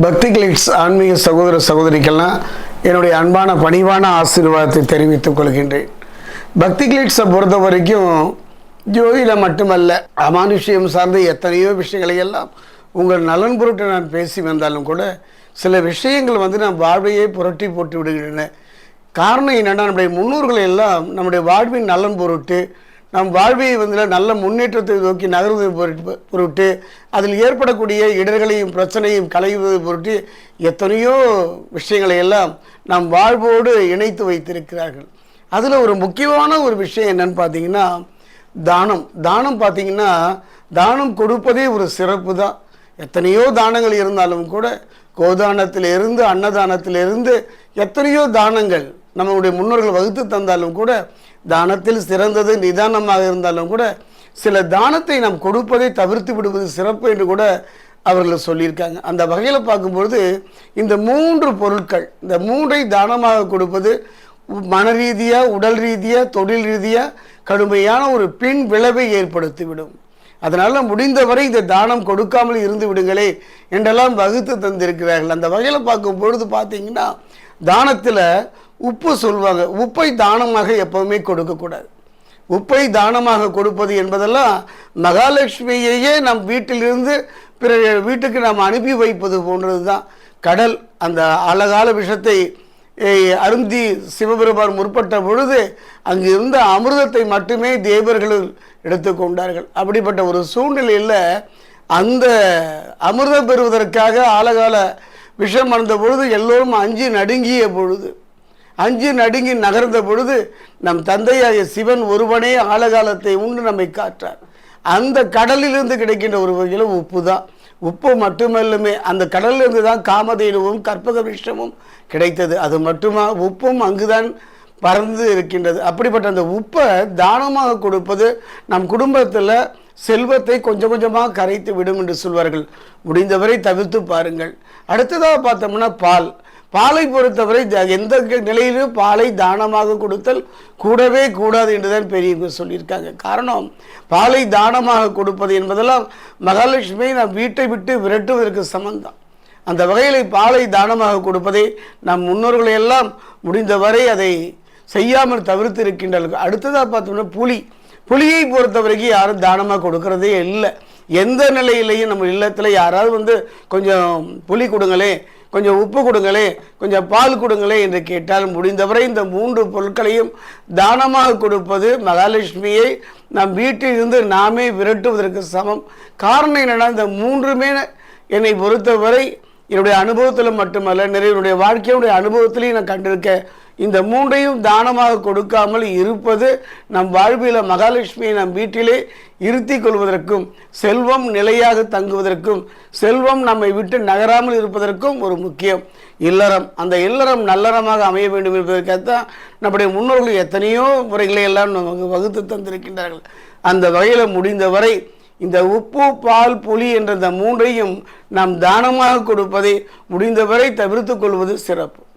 பக்தி கிளிட்ஸ் ஆன்மீக சகோதர சகோதரிக்கெல்லாம் என்னுடைய அன்பான பணிவான ஆசீர்வாதத்தை தெரிவித்துக் கொள்கின்றேன். பக்தி கிளிட்ஸை பொறுத்த வரைக்கும் ஜோதிடம் மட்டுமல்ல அமானுஷ்யம் சார்ந்த எத்தனையோ விஷயங்களை எல்லாம் உங்கள் நலன் பொருட்டு நான் பேசி வந்தாலும் கூட சில விஷயங்கள் வந்து நான் வாழ்வையே புரட்டி போட்டு விடுகின்றன. காரணம் என்னென்னா நம்முடைய முன்னோர்களை எல்லாம் நம்முடைய வாழ்வின் நலன் பொருட்டு நம் வாழ்வியை வந்து நல்ல முன்னேற்றத்தை நோக்கி நகர்வதை பொருட்டு பொருட்டு அதில் ஏற்படக்கூடிய இடர்களையும் பிரச்சனையும் களைவதை பொருட்டு எத்தனையோ விஷயங்களை எல்லாம் நம் வாழ்வோடு இணைத்து வைத்திருக்கிறார்கள். அதில் ஒரு முக்கியமான ஒரு விஷயம் என்னன்னு பார்த்தீங்கன்னா தானம். தானம் பார்த்தீங்கன்னா தானம் கொடுப்பதே ஒரு சிறப்பு தான். எத்தனையோ தானங்கள் இருந்தாலும் கூட கோதானத்திலிருந்து அன்னதானத்திலிருந்து எத்தனையோ தானங்கள் நம்மளுடைய முன்னோர்கள் வகுத்து தந்தாலும் கூட தானத்தில் சிறந்தது நிதானமாக இருந்தாலும் கூட சில தானத்தை நாம் கொடுப்பதை தவிர்த்து விடுவது சிறப்பு என்று கூட அவர்கள் சொல்லியிருக்காங்க. அந்த வகையில் பார்க்கும்பொழுது இந்த மூன்று பொருட்கள் இந்த மூன்றை தானமாக கொடுப்பது மன ரீதியாக உடல் ரீதியாக தொழில் ரீதியாக கடுமையான ஒரு பின் விளைவை ஏற்படுத்திவிடும். அதனால் முடிந்தவரை இந்த தானம் கொடுக்காமல் இருந்து விடுங்களே என்றெல்லாம் வகுத்து தந்திருக்கிறார்கள். அந்த வகையில் பார்க்கும் பொழுது பார்த்தீங்கன்னா தானத்தில் உப்பு சொல்லுவாங்க உப்பை தானமாக எப்பவுமே கொடுக்கக்கூடாது உப்பை தானமாக கொடுப்பது என்பதெல்லாம் மகாலட்சுமியையே நம் வீட்டிலிருந்து பிற வீட்டுக்கு நாம் அனுப்பி வைப்பது போன்றது தான் கடல் அந்த அழகால விஷத்தை அருந்தி சிவபெருமான் முற்பட்ட பொழுது அங்கு இருந்த அமிர்தத்தை மட்டுமே தேவர்கள் எடுத்துக்கொண்டார்கள் அப்படிப்பட்ட ஒரு சூழ்நிலையில் அந்த அமிர்தம் பெறுவதற்காக ஆழகால விஷம் அடைந்த பொழுது எல்லோரும் அஞ்சு நடுங்கிய பொழுது அஞ்சு நடுங்கி நகர்ந்த பொழுது நம் தந்தையாய சிவன் ஒருவனே ஆழகாலத்தை உண்டு நம்மை காற்றார். அந்த கடலிலிருந்து கிடைக்கின்ற ஒரு வகையில் உப்பு தான் உப்பு மட்டுமல்லுமே அந்த கடலிலிருந்து தான் காமதேனுவும் கற்பக விஷமும் கிடைத்தது. அது மட்டுமா? உப்பும் அங்குதான் பறந்து இருக்கின்றது. அப்படிப்பட்ட அந்த உப்பை தானமாக கொடுப்பது நம் குடும்பத்தில் செல்வத்தை கொஞ்சம் கொஞ்சமாக கரைத்து விடும் என்று சொல்வார்கள். முடிந்தவரை தவிர்த்து பாருங்கள். அடுத்ததாக பார்த்தோம்னா பால். பாலை பொறுத்தவரை எந்த நிலையிலும் பாலை தானமாக கொடுத்தல் கூடவே கூடாது என்றுதான் பெரியவங்க சொல்லியிருக்காங்க. காரணம் பாலை தானமாக கொடுப்பது என்பதெல்லாம் மகாலட்சுமியை நாம் வீட்டை விட்டு விரட்டுவதற்கு சமந்தான் அந்த வகையில் பாலை தானமாக கொடுப்பதை நம் முன்னோர்களை எல்லாம் முடிந்தவரை அதை செய்யாமல் தவிர்த்து இருக்கின்றார்கள். அடுத்ததாக பார்த்தோம்னா புலி புலியை பொறுத்த வரைக்கும் யாரும் தானமாக கொடுக்கறதே இல்லை. எந்த நிலையிலையும் நம்ம இல்லத்தில் யாராவது வந்து கொஞ்சம் புளி கொடுங்களே கொஞ்சம் உப்பு கொடுங்களே கொஞ்சம் பால் கொடுங்களே என்று கேட்டால் முடிந்தவரை இந்த மூன்று பொருட்களையும் தானமாக கொடுப்பது மகாலட்சுமியை நம் வீட்டிலிருந்து நாமே விரட்டுவதற்கு சமம். காரணம் என்னென்னா இந்த மூன்றுமே என்னை பொறுத்தவரை என்னுடைய அனுபவத்தில் மட்டுமல்ல நிறைய என்னுடைய அனுபவத்திலையும் நான் கண்டிருக்கேன் இந்த மூன்றையும் தானமாக கொடுக்காமல் இருப்பது நம் வாழ்வில மகாலட்சுமியை நம் வீட்டிலே இருத்தி கொள்வதற்கும் செல்வம் நிலையாக தங்குவதற்கும் செல்வம் நம்மை விட்டு நகராமல் இருப்பதற்கும் ஒரு முக்கியம். இல்லறம் அந்த இல்லறம் நல்லறமாக அமைய வேண்டும் என்பதற்காகத்தான் நம்முடைய முன்னோர்கள் எத்தனையோ முறைகளை எல்லாம் நமக்கு வகுத்து தந்திருக்கின்றார்கள். அந்த வகையில் முடிந்தவரை இந்த உப்பு பால் புளி என்ற இந்த மூன்றையும் நாம் தானமாக கொடுப்பதை முடிந்தவரை தவிர்த்து கொள்வது சிறப்பு.